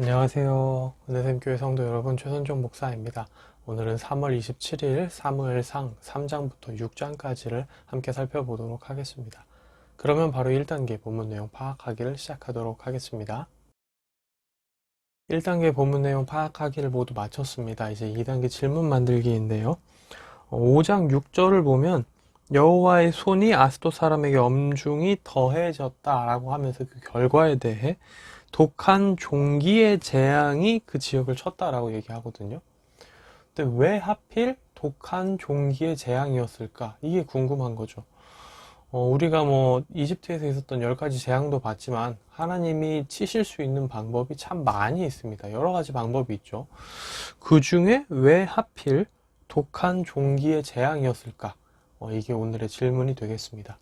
안녕하세요. 은혜샘교회 성도 여러분, 최선종 목사입니다. 오늘은 3월 27일 사무엘상 3장부터 6장까지를 함께 살펴보도록 하겠습니다. 그러면 바로 1단계 본문 내용 파악하기를 시작하도록 하겠습니다. 1단계 본문 내용 파악하기를 모두 마쳤습니다. 이제 2단계 질문 만들기인데요. 5장 6절을 보면 여호와의 손이 아스도 사람에게 엄중히 더해졌다라고 하면서 그 결과에 대해 독한 종기의 재앙이 그 지역을 쳤다라고 얘기하거든요. 근데 왜 하필 독한 종기의 재앙이었을까? 이게 궁금한 거죠. 어, 우리가 뭐 이집트에서 있었던 열 가지 재앙도 봤지만 하나님이 치실 수 있는 방법이 참 많이 있습니다. 여러 가지 방법이 있죠. 그 중에 왜 하필 독한 종기의 재앙이었을까? 어, 이게 오늘의 질문이 되겠습니다.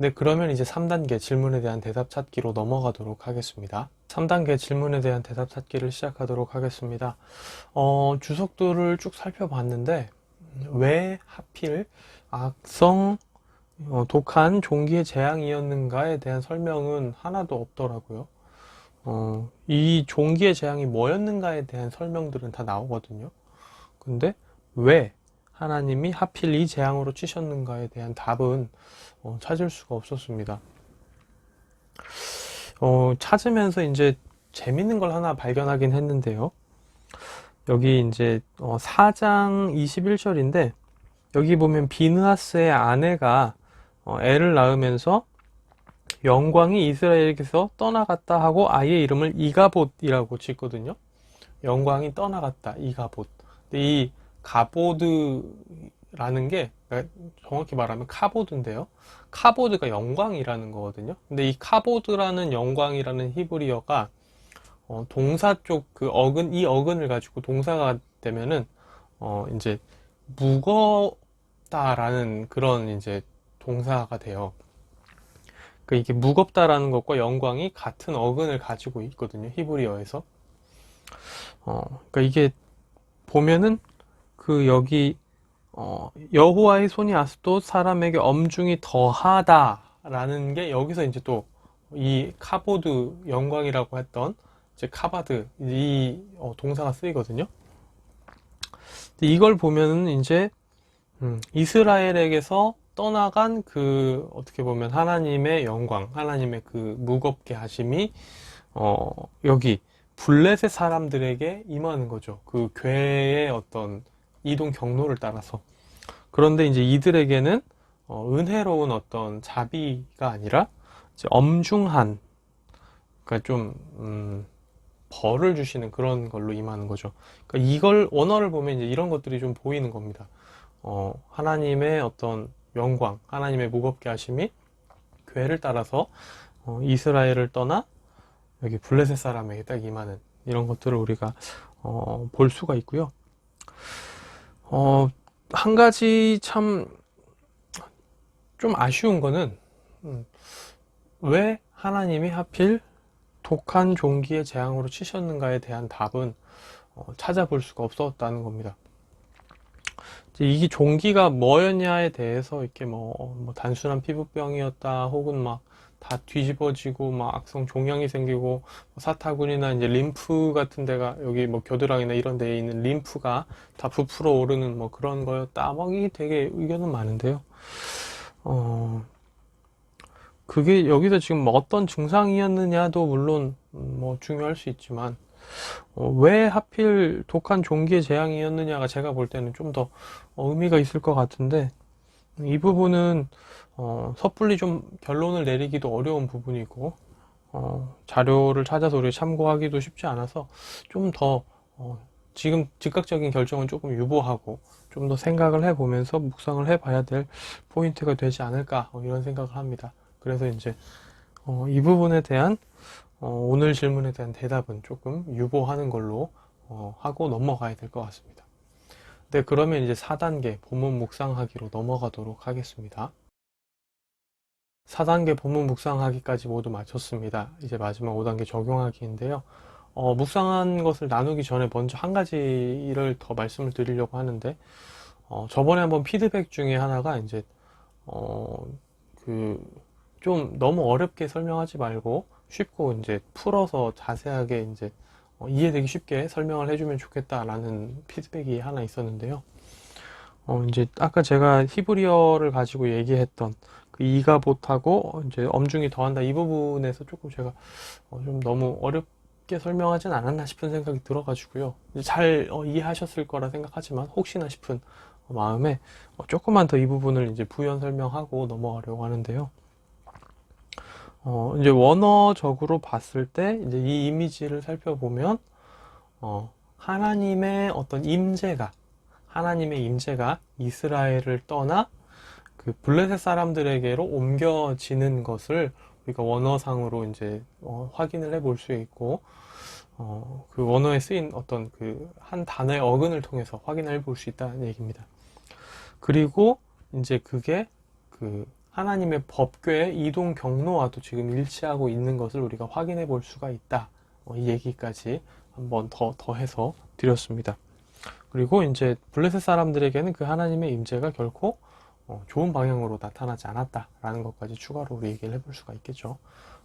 네, 그러면 이제 3단계 질문에 대한 대답 찾기로 넘어가도록 하겠습니다. 3단계 질문에 대한 대답 찾기를 시작하도록 하겠습니다. 어, 주석들을 쭉 살펴봤는데, 왜 하필 악성, 어, 독한 종기의 재앙이었는가에 대한 설명은 하나도 없더라고요. 어, 이 종기의 재앙이 뭐였는가에 대한 설명들은 다 나오거든요. 근데 왜 하나님이 하필 이 재앙으로 치셨는가에 대한 답은 어, 찾을 수가 없었습니다. 어, 찾으면서 이제 재밌는 걸 하나 발견하긴 했는데요. 여기 이제 어, 4장 21절인데 여기 보면 비느하스의 아내가 어, 애를 낳으면서 영광이 이스라엘에게서 떠나갔다 하고 아이의 이름을 이가봇이라고 짓거든요. 영광이 떠나갔다 이가봇. 이 가보드라는 게 그러니까 정확히 말하면 카보드인데요. 카보드가 영광이라는 거거든요. 근데 이 카보드라는 영광이라는 히브리어가 어, 동사 쪽 그 어근 이 어근을 가지고 동사가 되면은 어, 이제 무겁다라는 그런 이제 동사가 돼요. 그 이게 무겁다라는 것과 영광이 같은 어근을 가지고 있거든요. 히브리어에서. 어, 그러니까 이게 보면은 그 여기 어, 여호와의 손이 아스도 사람에게 엄중히 더하다라는 게 여기서 이제 또 이 카보드 영광이라고 했던 이제 카바드 이 어, 동사가 쓰이거든요. 이걸 보면은 이제 음, 이스라엘에게서 떠나간 그 어떻게 보면 하나님의 영광, 하나님의 그 무겁게 하심이 어, 여기 블레셋 사람들에게 임하는 거죠. 그 괴의 어떤 이동 경로를 따라서. 그런데 이제 이들에게는 어, 은혜로운 어떤 자비가 아니라 엄중한, 그러니까 좀 음, 벌을 주시는 그런 걸로 임하는 거죠. 그러니까 이걸 원어를 보면 이제 이런 것들이 좀 보이는 겁니다. 어, 하나님의 어떤 영광, 하나님의 무겁게 하심이 괴를 따라서 어, 이스라엘을 떠나 여기 블레셋 사람에게 딱 임하는 이런 것들을 우리가 어, 볼 수가 있고요. 어, 한 가지 참 좀 아쉬운 거는 음, 왜 하나님이 하필 독한 종기의 재앙으로 치셨는가에 대한 답은 어, 찾아볼 수가 없었다는 겁니다. 이게 종기가 뭐였냐에 대해서 이렇게 뭐, 뭐 단순한 피부병이었다 혹은 막 다 뒤집어지고 막 악성 종양이 생기고 뭐 사타구니나 이제 림프 같은 데가 여기 뭐 겨드랑이나 이런 데에 있는 림프가 다 부풀어 오르는 뭐 그런 거였다. 막 이게 되게 의견은 많은데요. 어, 그게 여기서 지금 뭐 어떤 증상이었느냐도 물론 뭐 중요할 수 있지만 어, 왜 하필 독한 종기의 재앙이었느냐가 제가 볼 때는 좀 더 의미가 있을 것 같은데 이 부분은 어, 섣불리 좀 결론을 내리기도 어려운 부분이고 어, 자료를 찾아서 우리 참고하기도 쉽지 않아서 좀더 어, 지금 즉각적인 결정은 조금 유보하고 좀 더 생각을 해보면서 묵상을 해봐야 될 포인트가 되지 않을까 어, 이런 생각을 합니다. 그래서 이제 어, 이 부분에 대한 어, 오늘 질문에 대한 대답은 조금 유보하는 걸로 어, 하고 넘어가야 될 것 같습니다. 네, 그러면 이제 4단계 본문 묵상하기로 넘어가도록 하겠습니다. 4단계 본문 묵상하기까지 모두 마쳤습니다. 이제 마지막 5단계 적용하기인데요. 어, 묵상한 것을 나누기 전에 먼저 한 가지를 더 말씀을 드리려고 하는데, 어, 저번에 한번 피드백 중에 하나가 이제, 어, 그, 좀 너무 어렵게 설명하지 말고 쉽고 이제 풀어서 자세하게 이제, 어, 이해되기 쉽게 설명을 해주면 좋겠다라는 피드백이 하나 있었는데요. 어, 이제 아까 제가 히브리어를 가지고 얘기했던 그 이가봇하고 이제 엄중히 더한다 이 부분에서 조금 제가 어, 좀 너무 어렵게 설명하진 않았나 싶은 생각이 들어가지고요. 잘 어, 이해하셨을 거라 생각하지만 혹시나 싶은 마음에 어, 조금만 더 이 부분을 이제 부연 설명하고 넘어가려고 하는데요. 어, 이제 원어적으로 봤을 때 이제 이 이미지를 살펴보면 어, 하나님의 어떤 임재가 하나님의 임재가 이스라엘을 떠나 그 블레셋 사람들에게로 옮겨지는 것을 우리가 원어상으로 이제 어, 확인을 해 볼 수 있고 어, 그 원어에 쓰인 어떤 그 한 단어의 어근을 통해서 확인해 볼 수 있다는 얘기입니다. 그리고 이제 그게 그 하나님의 법궤의 이동 경로와도 지금 일치하고 있는 것을 우리가 확인해 볼 수가 있다. 어, 이 얘기까지 한번 더 더해서 드렸습니다. 그리고 이제 블레셋 사람들에게는 그 하나님의 임재가 결코 어, 좋은 방향으로 나타나지 않았다라는 것까지 추가로 우리 얘기를 해볼 수가 있겠죠.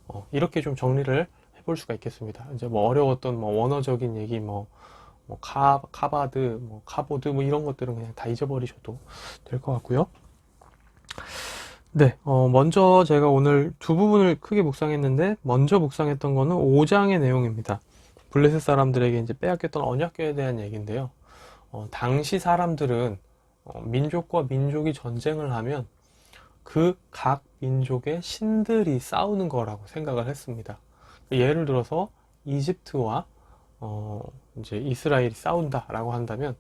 어, 이렇게 좀 정리를 해볼 수가 있겠습니다. 이제 뭐 어려웠던 뭐 원어적인 얘기 뭐, 뭐 카, 카바드, 뭐 카보드 뭐 이런 것들은 그냥 다 잊어버리셔도 될 것 같고요. 네, 어, 먼저 제가 오늘 두 부분을 크게 묵상했는데 먼저 묵상했던 거는 5장의 내용입니다. 블레셋 사람들에게 이제 빼앗겼던 언약궤에 대한 얘기인데요. 어, 당시 사람들은 어, 민족과 민족이 전쟁을 하면 그 각 민족의 신들이 싸우는 거라고 생각을 했습니다. 예를 들어서 이집트와 어, 이제 이스라엘이 싸운다라고 한다면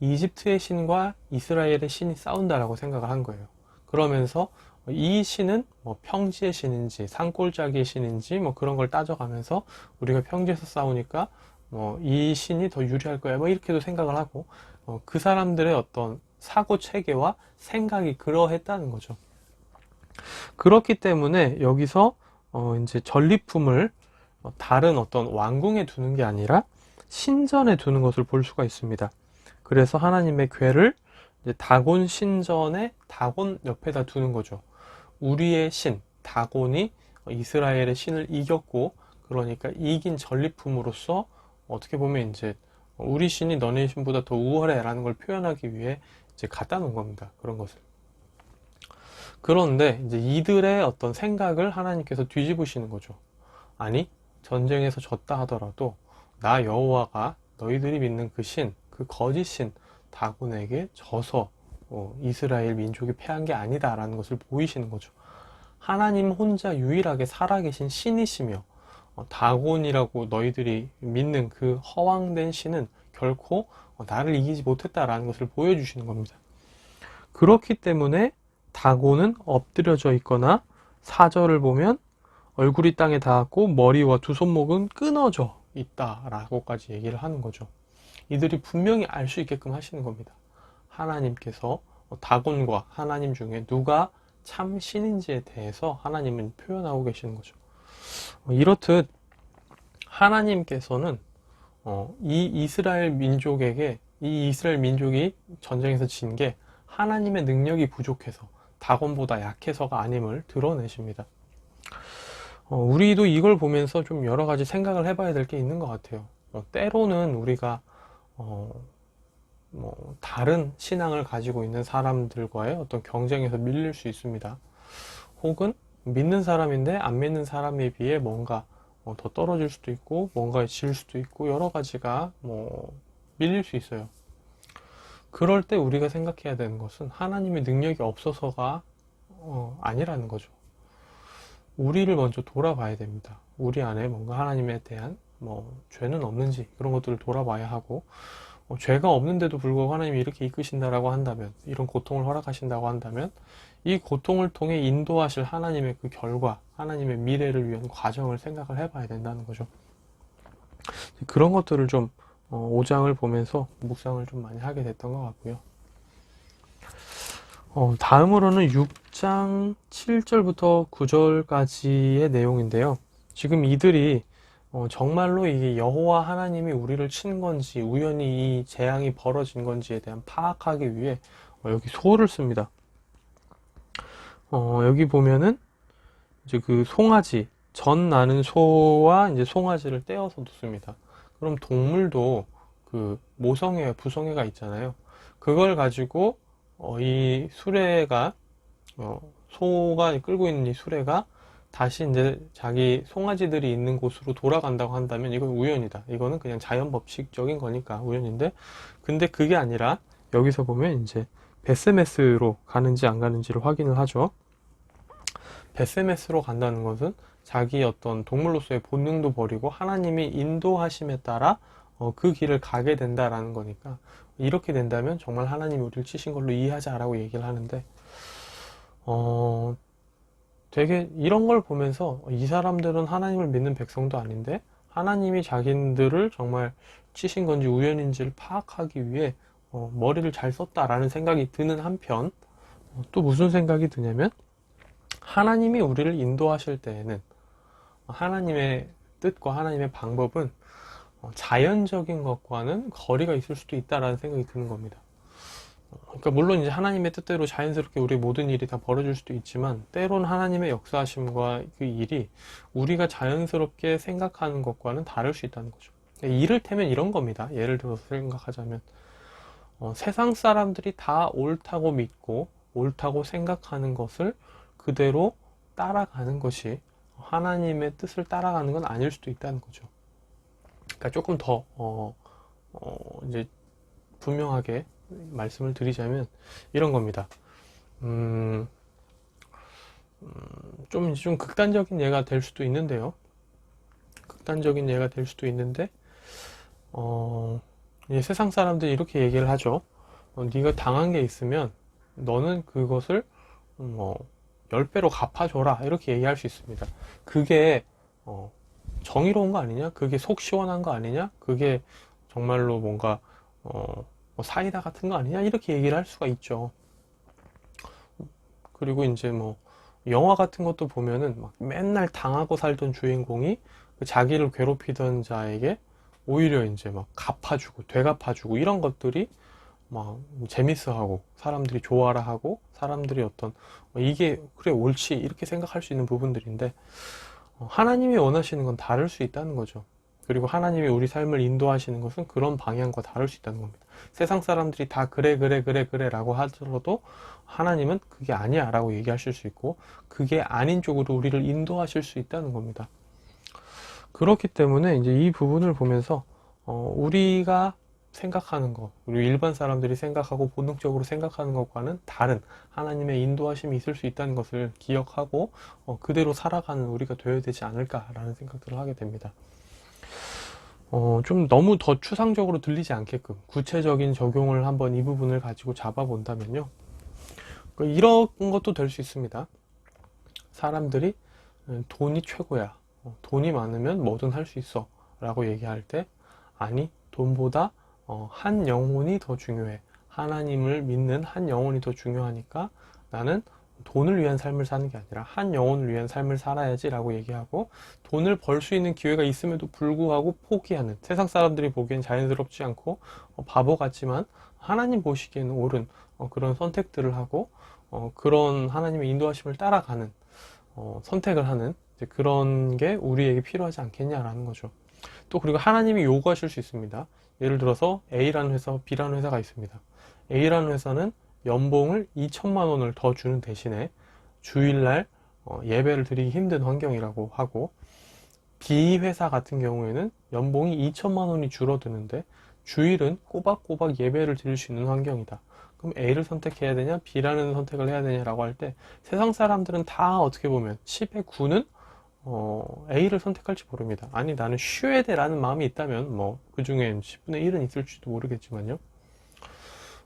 이집트의 신과 이스라엘의 신이 싸운다라고 생각을 한 거예요. 그러면서 이 신은 뭐 평지의 신인지 산골짜기의 신인지 뭐 그런 걸 따져가면서 우리가 평지에서 싸우니까 뭐 이 신이 더 유리할 거야 뭐 이렇게도 생각을 하고 어, 그 사람들의 어떤 사고 체계와 생각이 그러했다는 거죠. 그렇기 때문에 여기서 어 이제 전리품을 어, 다른 어떤 왕궁에 두는 게 아니라 신전에 두는 것을 볼 수가 있습니다. 그래서 하나님의 괴를 다곤 신전에 다곤 옆에다 두는 거죠. 우리의 신, 다곤이 이스라엘의 신을 이겼고, 그러니까 이긴 전리품으로서 어떻게 보면 이제 우리 신이 너네 신보다 더 우월해라는 걸 표현하기 위해 이제 갖다 놓은 겁니다. 그런 것을. 그런데 이제 이들의 어떤 생각을 하나님께서 뒤집으시는 거죠. 아니, 전쟁에서 졌다 하더라도 나 여호와가 너희들이 믿는 그 신, 그 거짓 신 다곤에게 져서 어, 이스라엘 민족이 패한 게 아니다라는 것을 보이시는 거죠. 하나님 혼자 유일하게 살아계신 신이시며 어, 다곤이라고 너희들이 믿는 그 허황된 신은 결코 어, 나를 이기지 못했다라는 것을 보여주시는 겁니다. 그렇기 때문에 다곤은 엎드려져 있거나 사절을 보면 얼굴이 땅에 닿았고 머리와 두 손목은 끊어져 있다라고까지 얘기를 하는 거죠. 이들이 분명히 알 수 있게끔 하시는 겁니다. 하나님께서 다곤과 하나님 중에 누가 참 신인지에 대해서 하나님은 표현하고 계시는 거죠. 어, 이렇듯 하나님께서는 어, 이 이스라엘 민족에게 이 이스라엘 민족이 전쟁에서 진 게 하나님의 능력이 부족해서 다곤보다 약해서가 아님을 드러내십니다. 어, 우리도 이걸 보면서 좀 여러 가지 생각을 해봐야 될 게 있는 것 같아요. 때로는 우리가 어, 뭐 다른 신앙을 가지고 있는 사람들과의 어떤 경쟁에서 밀릴 수 있습니다. 혹은 믿는 사람인데 안 믿는 사람에 비해 뭔가 어, 더 떨어질 수도 있고 뭔가에 질 수도 있고 여러 가지가 뭐 밀릴 수 있어요. 그럴 때 우리가 생각해야 되는 것은 하나님의 능력이 없어서가 어, 아니라는 거죠. 우리를 먼저 돌아봐야 됩니다. 우리 안에 뭔가 하나님에 대한 뭐 죄는 없는지 그런 것들을 돌아봐야 하고 어, 죄가 없는데도 불구하고 하나님이 이렇게 이끄신다라고 한다면 이런 고통을 허락하신다고 한다면 이 고통을 통해 인도하실 하나님의 그 결과 하나님의 미래를 위한 과정을 생각을 해봐야 된다는 거죠. 그런 것들을 좀 어, 5장을 보면서 묵상을 좀 많이 하게 됐던 것 같고요. 어, 다음으로는 6장 7절부터 9절까지의 내용인데요. 지금 이들이 어, 정말로 이게 여호와 하나님이 우리를 친 건지 우연히 이 재앙이 벌어진 건지에 대한 파악하기 위해 어, 여기 소를 씁니다. 어, 여기 보면은 이제 그 송아지 전 나는 소와 이제 송아지를 떼어서 놓습니다. 그럼 동물도 그 모성애, 부성애가 있잖아요. 그걸 가지고 어, 이 수레가 어, 소가 끌고 있는 이 수레가 다시 이제 자기 송아지들이 있는 곳으로 돌아간다고 한다면 이건 우연이다. 이거는 그냥 자연 법칙적인 거니까 우연인데 근데 그게 아니라 여기서 보면 이제 베세메스로 가는지 안 가는지를 확인을 하죠. 베세메스로 간다는 것은 자기 어떤 동물로서의 본능도 버리고 하나님이 인도하심에 따라 어, 그 길을 가게 된다라는 거니까 이렇게 된다면 정말 하나님이 우리를 치신 걸로 이해하자라고 얘기를 하는데 어, 되게 이런 걸 보면서 이 사람들은 하나님을 믿는 백성도 아닌데 하나님이 자기들을 정말 치신 건지 우연인지를 파악하기 위해 어, 머리를 잘 썼다라는 생각이 드는 한편 어, 또 무슨 생각이 드냐면 하나님이 우리를 인도하실 때에는 하나님의 뜻과 하나님의 방법은 어, 자연적인 것과는 거리가 있을 수도 있다라는 생각이 드는 겁니다. 어, 그러니까 물론 이제 하나님의 뜻대로 자연스럽게 우리 모든 일이 다 벌어질 수도 있지만 때론 하나님의 역사하심과 그 일이 우리가 자연스럽게 생각하는 것과는 다를 수 있다는 거죠. 그러니까 이를테면 이런 겁니다. 예를 들어서 생각하자면 어, 세상 사람들이 다 옳다고 믿고 옳다고 생각하는 것을 그대로 따라가는 것이 하나님의 뜻을 따라가는 건 아닐 수도 있다는 거죠. 그러니까 조금 더 어, 어, 이제 분명하게 말씀을 드리자면 이런 겁니다. 음, 음, 좀, 좀 극단적인 예가 될 수도 있는데요. 극단적인 예가 될 수도 있는데, 어, 세상 사람들이 이렇게 얘기를 하죠. 어, 네가 당한 게 있으면 너는 그것을 뭐 10배로 갚아줘라 이렇게 얘기할 수 있습니다. 그게 어, 정의로운 거 아니냐? 그게 속 시원한 거 아니냐? 그게 정말로 뭔가 어, 뭐 사이다 같은 거 아니냐? 이렇게 얘기를 할 수가 있죠. 그리고 이제 뭐 영화 같은 것도 보면은 막 맨날 당하고 살던 주인공이 그 자기를 괴롭히던 자에게 오히려 이제 막 갚아주고 되갚아주고 이런 것들이 막 재밌어하고 사람들이 좋아라 하고 사람들이 어떤 어, 이게 그래 옳지 이렇게 생각할 수 있는 부분들인데 어, 하나님이 원하시는 건 다를 수 있다는 거죠. 그리고 하나님이 우리 삶을 인도하시는 것은 그런 방향과 다를 수 있다는 겁니다. 세상 사람들이 다 그래 그래 그래 그래 라고 하더라도 하나님은 그게 아니야 라고 얘기하실 수 있고 그게 아닌 쪽으로 우리를 인도하실 수 있다는 겁니다. 그렇기 때문에 이제 이 부분을 보면서 어, 우리가 생각하는 것, 그리고 일반 사람들이 생각하고 본능적으로 생각하는 것과는 다른 하나님의 인도하심이 있을 수 있다는 것을 기억하고 어, 그대로 살아가는 우리가 되어야 되지 않을까라는 생각들을 하게 됩니다. 어, 좀 너무 더 추상적으로 들리지 않게끔 구체적인 적용을 한번 이 부분을 가지고 잡아본다면요. 그 이런 것도 될 수 있습니다. 사람들이 음, 돈이 최고야. 어, 돈이 많으면 뭐든 할 수 있어. 라고 얘기할 때, 아니, 돈보다 어, 한 영혼이 더 중요해. 하나님을 믿는 한 영혼이 더 중요하니까 나는 돈을 위한 삶을 사는 게 아니라 한 영혼을 위한 삶을 살아야지라고 얘기하고 돈을 벌 수 있는 기회가 있음에도 불구하고 포기하는 세상 사람들이 보기엔 자연스럽지 않고 어, 바보 같지만 하나님 보시기에는 옳은 어, 그런 선택들을 하고 어, 그런 하나님의 인도하심을 따라가는 어, 선택을 하는 그런 게 우리에게 필요하지 않겠냐라는 거죠. 또 그리고 하나님이 요구하실 수 있습니다. 예를 들어서 A라는 회사, B라는 회사가 있습니다. A라는 회사는 연봉을 2천만 원을 더 주는 대신에 주일날 어, 예배를 드리기 힘든 환경이라고 하고 B 회사 같은 경우에는 연봉이 2천만 원이 줄어드는데 주일은 꼬박꼬박 예배를 드릴 수 있는 환경이다. 그럼 A를 선택해야 되냐, B라는 선택을 해야 되냐라고 할 때 세상 사람들은 다 어떻게 보면 10의 9는 어, A를 선택할지 모릅니다. 아니 나는 쉬어야 돼라는 마음이 있다면 뭐 그 중에 10분의 1은 있을지도 모르겠지만요.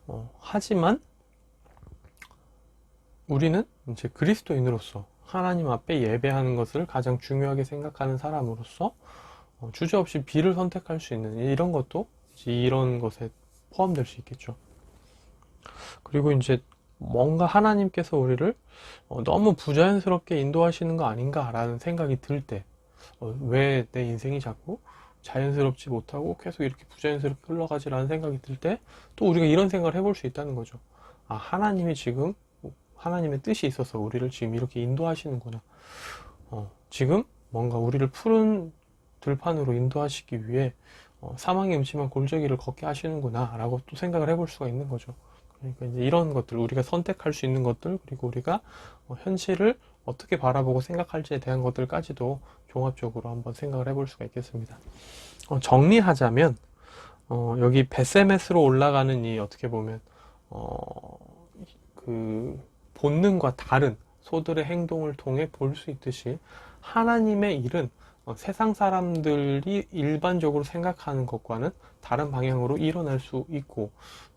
어, 하지만 우리는 이제 그리스도인으로서 하나님 앞에 예배하는 것을 가장 중요하게 생각하는 사람으로서 어, 주저없이 B를 선택할 수 있는 이런 것도 이런 것에 포함될 수 있겠죠. 그리고 이제 뭔가 하나님께서 우리를 어, 너무 부자연스럽게 인도하시는 거 아닌가라는 생각이 들 때, 어, 왜내 인생이 자꾸 자연스럽지 못하고 계속 이렇게 부자연스럽게 흘러가지라는 생각이 들 때, 또 우리가 이런 생각을 해볼 수 있다는 거죠. 아, 하나님이 지금, 하나님의 뜻이 있어서 우리를 지금 이렇게 인도하시는구나. 어, 지금 뭔가 우리를 푸른 들판으로 인도하시기 위해 어, 사망의 음침한 골짜기를 걷게 하시는구나 라고 또 생각을 해볼 수가 있는 거죠. 그러니까 이제 이런 것들 우리가 선택할 수 있는 것들 그리고 우리가 어, 현실을 어떻게 바라보고 생각할지에 대한 것들까지도 종합적으로 한번 생각을 해볼 수가 있겠습니다. 어, 정리하자면 어, 여기 베세메스로 올라가는 이 어떻게 보면 어, 그 본능과 다른 소들의 행동을 통해 볼 수 있듯이 하나님의 일은 어, 세상 사람들이 일반적으로 생각하는 것과는 다른 방향으로 일어날 수 있고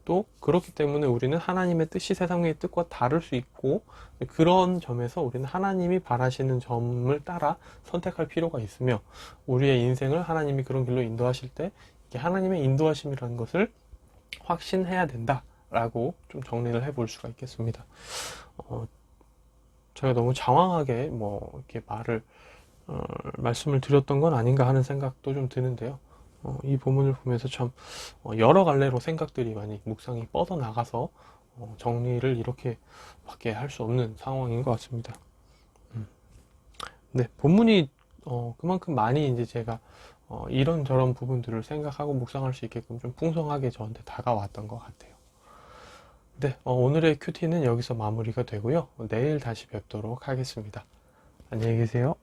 또 그렇기 때문에 우리는 하나님의 뜻이 세상의 뜻과 다를 수 있고 그런 점에서 우리는 하나님이 바라시는 점을 따라 선택할 필요가 있으며 우리의 인생을 하나님이 그런 길로 인도하실 때 이게 하나님의 인도하심이라는 것을 확신해야 된다 라고 좀 정리를 해 볼 수가 있겠습니다. 어, 제가 너무 장황하게 뭐 이렇게 말을 어, 말씀을 드렸던 건 아닌가 하는 생각도 좀 드는데요. 어, 이 본문을 보면서 참 어, 여러 갈래로 생각들이 많이 묵상이 뻗어 나가서 어, 정리를 이렇게밖에 할 수 없는 상황인 것 같습니다. 음. 네, 본문이 어, 그만큼 많이 이제 제가 어, 이런저런 부분들을 생각하고 묵상할 수 있게끔 좀 풍성하게 저한테 다가왔던 것 같아요. 네, 어, 오늘의 큐티는 여기서 마무리가 되고요. 내일 다시 뵙도록 하겠습니다. 안녕히 계세요.